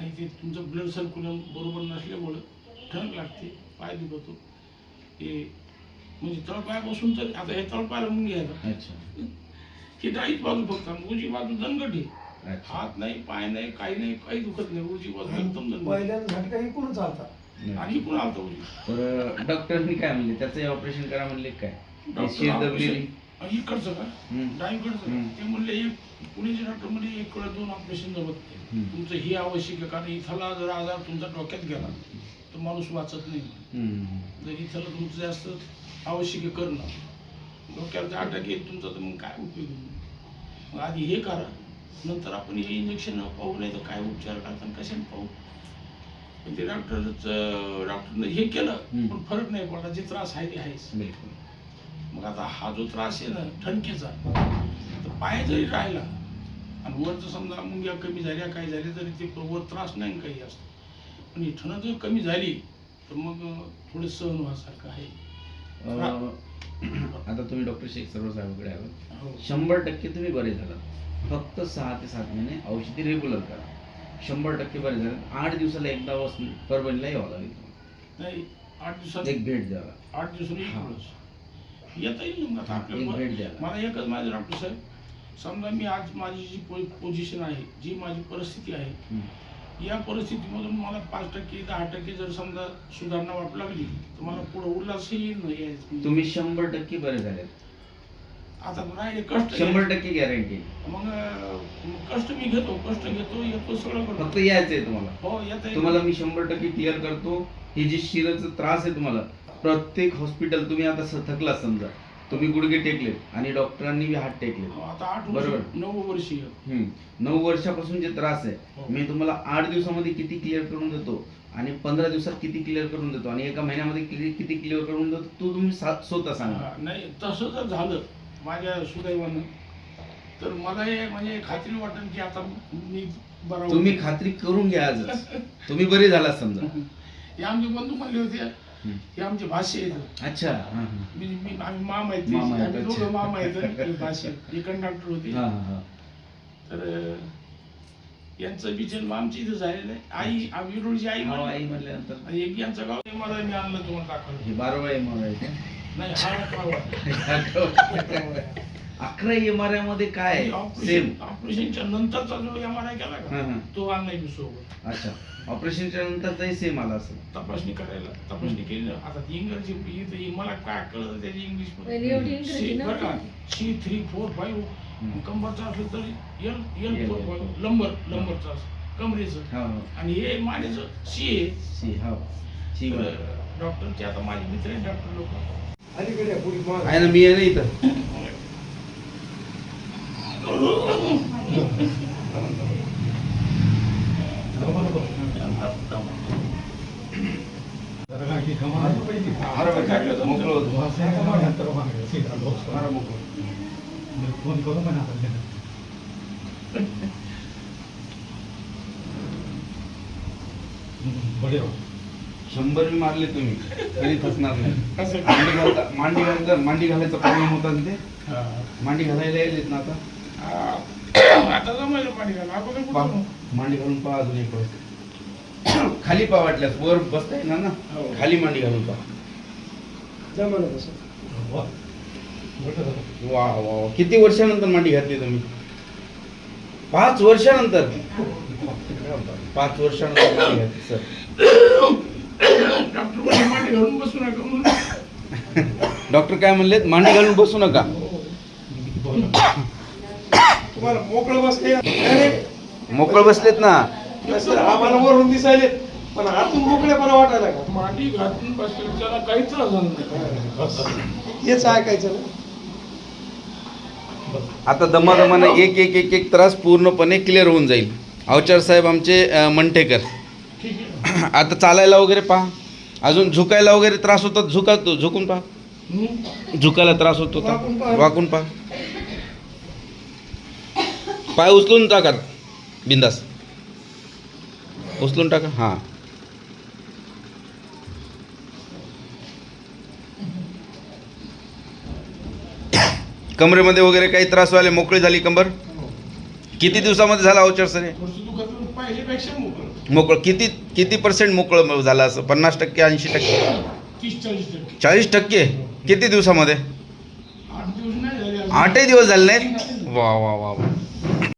आणि ते तुमचं ब्लड सर्क्युलर बरोबर नसल्यामुळं ठणक लागते पाय दुखतो. हे म्हणजे तळपायापासून तर आता हे तळपायाला मग घ्यायला. अच्छा. ही डाईच बाजू फक्त उजवी बाजू दणकट आहे. हात नाही पाय नाही काही नाही काही दुखत नाही. उजवी बाजू एकदम दणकट इकडून चालता? आणि पुन्हा आलता तर डॉक्टरनी काय म्हणले? त्याचं ऑपरेशन करा म्हणले काय? आणि इकडचं का. डावीकडचं. ते म्हणले एक पुण्याचे डॉक्टर म्हणजे एक वेळा दोन ऑपरेशन जमत. तुमचं हे आवश्यक आहे कारण इथला जर आजार तुमचा डोक्यात गेला तर माणूस वाचत नाही. जर इथलं तुमचं जास्त आवश्यक आहे करणं डोक्याला जर अटॅक येईल तुमचा तर मग काय उपयोग? मग आधी हे करा नंतर आपण हे इंजेक्शन पाहू नाही तर काय उपचार करताना कशाने पाहू पण ते डॉक्टरच डॉक्टरनं हे केलं. पण फरक नाही पडला जे त्रास आहे ते आहेच मग आता हा जो त्रास आहे ना ठणकेचा. तर पाय जरी राहिला आणि वरचं समजा मुंग्या कमी झाल्या काही झाल्या तरी ते वर त्रास नाही काही असतं. पण ही ठणक जर कमी झाली तर मग थोडं सहन व्हासारखं आहे. आता तुम्ही डॉक्टर शेख सर्व साहेबांकडे आलात. हो. शंभर टक्के तुम्ही बरे झालात. फक्त सहा ते सात महिने औषधी रेग्युलर करा. शंभर टक्के बरे झाले. आठ दिवसाला एकदा वस परभणीला यावं लागेल. नाही आठ दिवसात एक भेट द्यावा आठ. वेळेस येता येईल ना मग आता आपल्याला एक भेट द्यायला. मला एकच माझं डॉक्टर साहेब समजा मी आज माझी जी पोझिशन आहे जी माझी परिस्थिती आहे हम्म. या परिस्थितीमधून मला पाच टक्के दहा टक्के जर समजा सुधारणा वाटू लागली तर मला पुढे उल्हास येईल ना यायचं. तुम्ही शंभर टक्के बरे झाले आता राहिले कष्ट शंभर टक्के गॅरंटी मग अं, कष्ट मी घेतो कष्ट घेतो येतो सगळं फक्त करतो यायचंय तुम्हाला हो येता येईल. तुम्हाला मी शंभर टक्के क्लिअर करतो हे जे शिराचा त्रास आहे तुम्हाला प्रत्येक हॉस्पिटल तुम्ही आता स- थकला समजा तुम्ही गुडघे टेकले आणि डॉक्टरांनी बी हात टेकले हो, आता आठ बरोबर. वर्ष नऊ वर्षीय हम्म. नऊ वर्षापासून जे त्रास आहे हो. मी तुम्हाला आठ दिवसामध्ये किती क्लिअर करून देतो आणि पंधरा दिवसात किती क्लिअर करून देतो आणि एका महिन्यामध्ये किती किती क्लिअर करून देतो तो तुम्ही सा- स्वतः सांगा हा, नाही तसं जर झालं माझ्या सुदैवानं तर मला हे म्हणजे खात्री वाटेल की आता मी बरा होतो. तुम्ही खात्री करून घ्या आजच तुम्ही बरे झाला समजा हे आमचे बंधू म्हणले होते. हे आमचे भाषे आहेत. अच्छा. हा, हा. मी मी आम्ही मामा आहेत. मामा आहेत, आम्ही अच्छा. दोघं मामा आहेत भाषे हे कंडक्टर होते. हा, हा, हा. तर अं, यांचं बी जन्म आमची इथं झालेलं आहे. आई आम्ही विरोडची आई हा, म्हणली. आई म्हणल्यानंतर? आणि एक यांचं गाव आहे, मला मी आणलं तुम्हाला दाखवलं. हे बारावा आहे. नाही हा गाव आहे. अकरा आर आयमध्ये काय सेम ऑपरेशन ऑपरेशनच्या नंतरचा जो एम आर आय केला हा, का हा. तो आणलाय मी सोबत. अच्छा. ऑपरेशनच्या नंतरचाही सेम आला असेल तपासणी करायला तपासणी केली ना. आता ती इंग्रजी ही मला काय कळलं त्याची इंग्लिश पहिली एवढी इंग्रजी नव्हती. सी थ्री फोर फाईव्ह हम्म. कंबरचा असलं तर L L four. Five lumbar लंबरचा कमरेचं हा हा आणि हे मानेचं सी आहे सी हा सी वर. डॉक्टरचे आता माझे मित्र आहेत डॉक्टर लोक अलीकडे. आहे ना मी आहे ना इथं मोकळं होतं. फार मोकळं. शंभर मी मारले तुम्ही तरी थकणार नाही मांडी घालता मांडी घालता मांडी घालायचा प्रॉब्लेम होता ना ते मांडी घालायला यायलेत ना आता आता जमायला पाणी घाला पहा. मांडी घालून पहा अजून एक खाली पहा वाटल्यास वर बसता येणार ना खाली मांडी घालून पहा जमलं तसं वा. वा वा. किती वर्षानंतर मांडी घातली तुम्ही? पाच वर्षानंतर? पाच वर्षानंतर मांडी घातली सर डॉक्टर मांडी घालून बसू नका म्हणून. डॉक्टर काय म्हणलेत? मांडी घालून बसू नका. तुम्हाला मोकळं बसले अरे, मोकळ बसलेत ना. आम्हाला वरून दिसायले पण आतून मोकळेपणा वाटायला का मांडी घालून बसले त्याला काही त्रास झाला नाही. हेच ऐकायचं ना. आता दमादमाने एक एक एक एक त्रास पूर्णपणे क्लिअर होऊन जाईल. अवचार साहेब आमचे मंठेकर आता चालायला वगैरे पहा. अजून झुकायला वगैरे त्रास होतात? झुका झुकून पहा. झुकायला त्रास होत होता वाकून पहा. वाकून पहा. पाय उचलून टाका बिंदास. उचलून टाका. हां. कमरेमध्ये वगैरे काही त्रास व्हायला मोकळी झाली कंबर? किती दिवसामध्ये झाला अवचार सर हे? थोडंसं दुखत होतं पाय पाहिजेपेक्षा मोकळं. किती किती पर्सेंट मोकळं झालं असं? पन्नास टक्के ऐंशी टक्के? चाळीस टक्के. किती दिवसामध्ये? आठ दिवस नाही झाले अजून. आठही दिवस झाले नाहीत? वा वा वा वा.